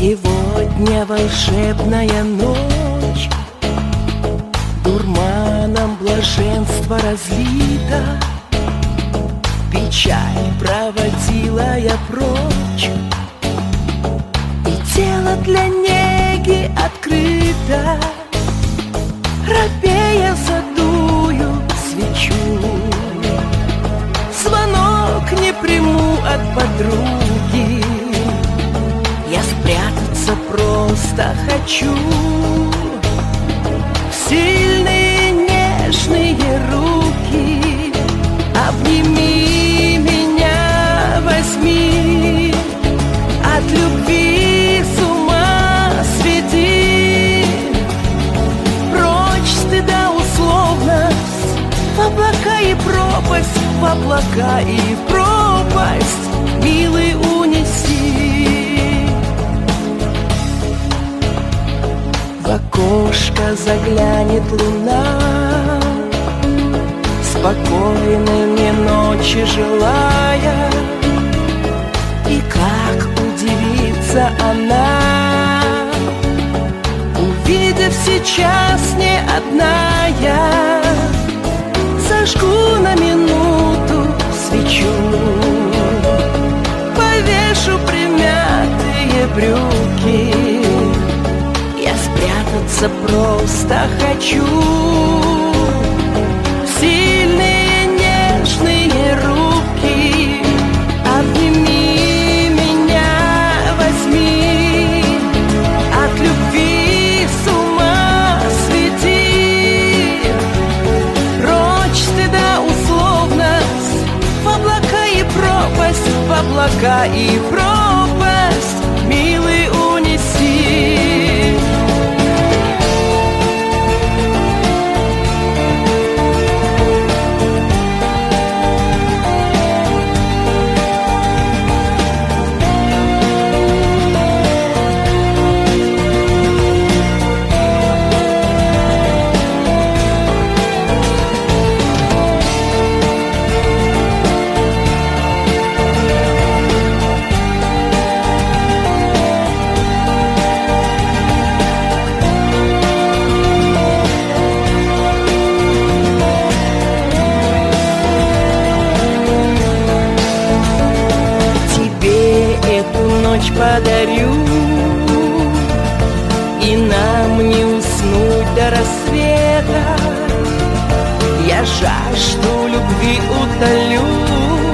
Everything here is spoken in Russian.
не волшебная ночь. Дурманом блаженства разлита Печаль проводила я прочь. И тело для неги открыто. Робея задую свечу. Звонок не приму от подруги Я спрятаться просто хочу. Сильные нежные руки Обними меня, возьми. От любви с ума сведи Прочь стыда условность В облака и пропасть В облака и пропасть Милый В окошко заглянет луна. Спокойными ночи желая. И как удивится она Увидев сейчас не одна я. Зажгу на минуту свечу Повешу примятые брюки спрятаться просто хочу. Сильные нежные руки Обними меня, возьми. От любви с ума свети. Прочь стыда условность В облака и пропасть В облака и пропасть подарю. И нам не уснуть до рассвета. Я жажду любви утолю